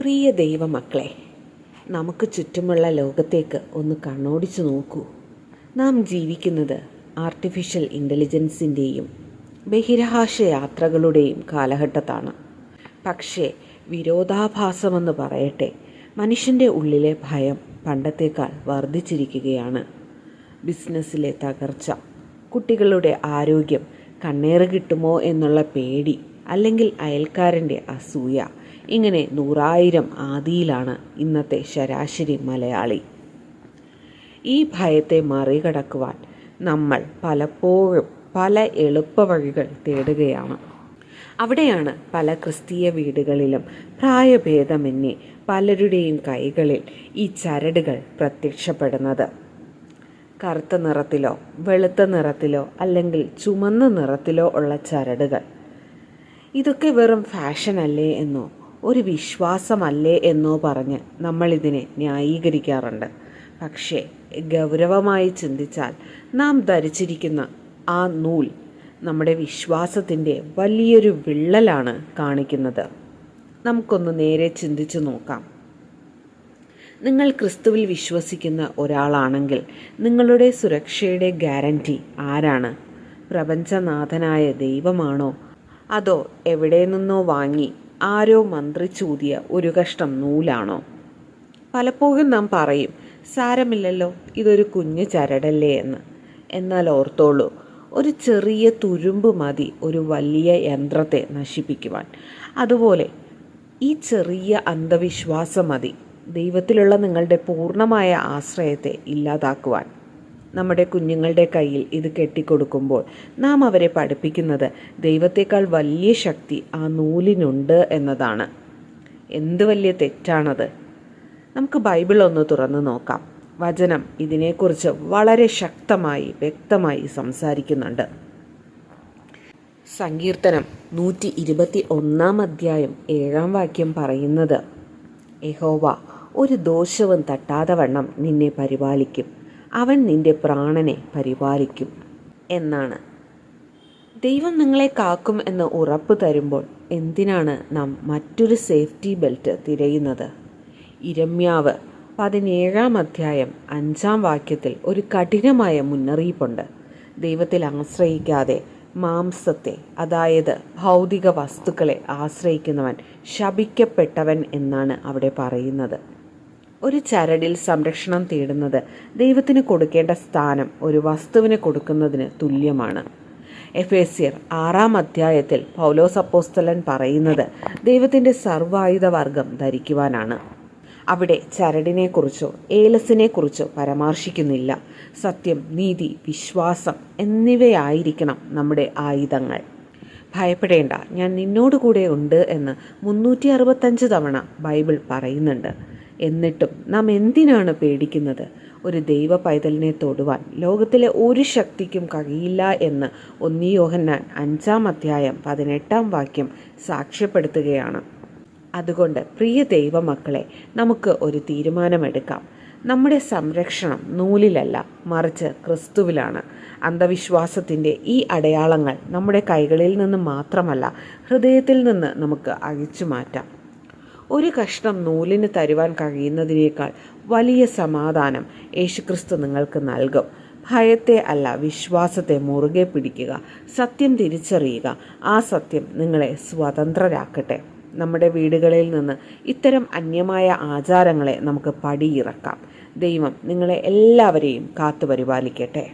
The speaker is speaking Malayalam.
പ്രിയ ദൈവമക്കളെ നമുക്ക് ചുറ്റുമുള്ള ലോകത്തേക്ക് ഒന്ന് കണ്ണോടിച്ചു നോക്കൂ. നാം ജീവിക്കുന്നത് ആർട്ടിഫിഷ്യൽ ഇന്റലിജൻസിന്റെയും ബഹിരാകാശ യാത്രകളുടെയും കാലഘട്ടത്താണ്. പക്ഷേ വിരോധാഭാസമെന്ന് പറയട്ടെ മനുഷ്യന്റെ ഉള്ളിലെ ഭയം പണ്ടത്തേക്കാൾ വർദ്ധിച്ചിരിക്കുകയാണ്. ബിസിനസ്സിലെ തകർച്ച കുട്ടികളുടെ ആരോഗ്യം കണ്ണേറ് കിട്ടുമോ എന്നുള്ള പേടി അല്ലെങ്കിൽ അയൽക്കാരന്റെ അസൂയ ഇങ്ങനെ നൂറായിരം ആദിയിലാണ് ഇന്നത്തെ ശരാശരി മലയാളി. ഈ ഭയത്തെ മറികടക്കുവാൻ നമ്മൾ പലപ്പോഴും പല എളുപ്പവഴികൾ തേടുകയാണ്. അവിടെയാണ് പല ക്രിസ്തീയ വീടുകളിലും പ്രായഭേദമന്യേ പലരുടെയും കൈകളിൽ ഈ ചരടുകൾ പ്രത്യക്ഷപ്പെടുന്നത്. കറുത്ത നിറത്തിലോ വെളുത്ത നിറത്തിലോ അല്ലെങ്കിൽ ചുമന്ന നിറത്തിലോ ഉള്ള ചരടുകൾ. ഇതൊക്കെ വെറും ഫാഷനല്ലേ എന്നോ ഒരു വിശ്വാസമല്ലേ എന്നോ പറഞ്ഞ് നമ്മളിതിനെ ന്യായീകരിക്കാറുണ്ട്. പക്ഷേ ഗൗരവമായി ചിന്തിച്ചാൽ നാം ധരിച്ചിരിക്കുന്ന ആ നൂൽ നമ്മുടെ വിശ്വാസത്തിന്റെ വലിയൊരു വിള്ളലാണ് കാണിക്കുന്നത്. നമുക്കൊന്ന് നേരെ ചിന്തിച്ചു നോക്കാം. നിങ്ങൾ ക്രിസ്തുവിൽ വിശ്വസിക്കുന്ന ഒരാളാണെങ്കിൽ നിങ്ങളുടെ സുരക്ഷയുടെ ഗ്യാരന്റി ആരാണ്? പ്രപഞ്ചനാഥനായ ദൈവമാണോ? അതോ എവിടെ നിന്നോ വാങ്ങി ആരോ മന്ത്രിച്ചൂതിയ ഒരു കഷ്ടം നൂലാണോ? പലപ്പോഴും നാം പറയും സാരമില്ലല്ലോ ഇതൊരു കുഞ്ഞു ചരടല്ലേ എന്ന്. എന്നാൽ ഓർത്തോളൂ ഒരു ചെറിയ തുരുമ്പ് മതി ഒരു വലിയ യന്ത്രത്തെ നശിപ്പിക്കുവാൻ. അതുപോലെ ഈ ചെറിയ അന്ധവിശ്വാസം മതി ദൈവത്തിലുള്ള നിങ്ങളുടെ പൂർണമായ ആശ്രയത്തെ ഇല്ലാതാക്കുവാൻ. നമ്മുടെ കുഞ്ഞുങ്ങളുടെ കയ്യിൽ ഇത് കെട്ടിക്കൊടുക്കുമ്പോൾ നാം അവരെ പഠിപ്പിക്കുന്നത് ദൈവത്തേക്കാൾ വലിയ ശക്തി ആ നൂലിനുണ്ട് എന്നതാണ്. എന്ത് വലിയ തെറ്റാണത്? നമുക്ക് ബൈബിൾ ഒന്ന് തുറന്നു നോക്കാം. വചനം ഇതിനെക്കുറിച്ച് വളരെ ശക്തമായി വ്യക്തമായി സംസാരിക്കുന്നുണ്ട്. സങ്കീർത്തനം നൂറ്റി ഇരുപത്തി ഒന്നാം അധ്യായം ഏഴാം വാക്യം പറയുന്നത് യഹോവ ഒരു ദോഷവും തട്ടാതെ വണ്ണം നിന്നെ പരിപാലിക്കും. അവൻ നിന്റെ പ്രാണനെ പരിപാലിക്കും എന്നാണ്. ദൈവം നിങ്ങളെ കാക്കും എന്ന് ഉറപ്പ് തരുമ്പോൾ എന്തിനാണ് നാം മറ്റൊരു സേഫ്റ്റി ബെൽറ്റ് തിരയുന്നത്? ഇരമ്യാവ് പതിനേഴാം അധ്യായം അഞ്ചാം വാക്യത്തിൽ ഒരു കഠിനമായ മുന്നറിയിപ്പുണ്ട്. ദൈവത്തിൽ ആശ്രയിക്കാതെ മാംസത്തെ അതായത് ഭൗതിക വസ്തുക്കളെ ആശ്രയിക്കുന്നവൻ ശപിക്കപ്പെട്ടവൻ എന്നാണ് അവിടെ പറയുന്നത്. ഒരു ചരടിൽ സംരക്ഷണം തേടുന്നത് ദൈവത്തിന് കൊടുക്കേണ്ട സ്ഥാനം ഒരു വസ്തുവിന് കൊടുക്കുന്നതിന് തുല്യമാണ്. എഫേസ്യർ ആറാം അധ്യായത്തിൽ പൗലോസ് അപ്പോസ്തലൻ പറയുന്നത് ദൈവത്തിന്റെ സർവായുധ വർഗം ധരിക്കുവാനാണ്. അവിടെ ചരടിനെക്കുറിച്ചോ ഏലസിനെക്കുറിച്ചോ പരാമർശിക്കുന്നില്ല. സത്യം നീതി വിശ്വാസം എന്നിവയായിരിക്കണം നമ്മുടെ ആയുധങ്ങൾ. ഭയപ്പെടേണ്ട ഞാൻ നിന്നോട് കൂടെ ഉണ്ട് എന്ന് മുന്നൂറ്റി അറുപത്തഞ്ച് തവണ ബൈബിൾ പറയുന്നുണ്ട്. എന്നിട്ടും നാം എന്തിനാണ് പേടിക്കുന്നത്? ഒരു ദൈവ പൈതലിനെ തൊടുവാൻ ലോകത്തിലെ ഒരു ശക്തിക്കും കഴിയില്ല എന്ന് ഒന്നി യോഹന്നാൻ അഞ്ചാം അധ്യായം പതിനെട്ടാം വാക്യം സാക്ഷ്യപ്പെടുത്തുകയാണ്. അതുകൊണ്ട് പ്രിയ ദൈവമക്കളെ നമുക്ക് ഒരു തീരുമാനമെടുക്കാം. നമ്മുടെ സംരക്ഷണം നൂലിലല്ല മറിച്ച് ക്രിസ്തുവിലാണ്. അന്ധവിശ്വാസത്തിന്റെ ഈ അടയാളങ്ങൾ നമ്മുടെ കൈകളിൽ നിന്ന് മാത്രമല്ല ഹൃദയത്തിൽ നിന്ന് നമുക്ക് അഴിച്ചു മാറ്റാം ഒരു കഷ്ണം നൂലിന് തരുവാൻ കഴിയുന്നതിനേക്കാൾ വലിയ സമാധാനം യേശുക്രിസ്തു നിങ്ങൾക്ക് നൽകും. ഭയത്തെ അല്ല വിശ്വാസത്തെ മുറുകെ പിടിക്കുക സത്യം തിരിച്ചറിയുക. ആ സത്യം നിങ്ങളെ സ്വതന്ത്രരാക്കട്ടെ. നമ്മുടെ വീടുകളിൽ നിന്ന് ഇത്തരം അന്യമായ ആചാരങ്ങളെ നമുക്ക് പടിയിറക്കാം. ദൈവം നിങ്ങളെ എല്ലാവരെയും കാത്തുപരിപാലിക്കട്ടെ.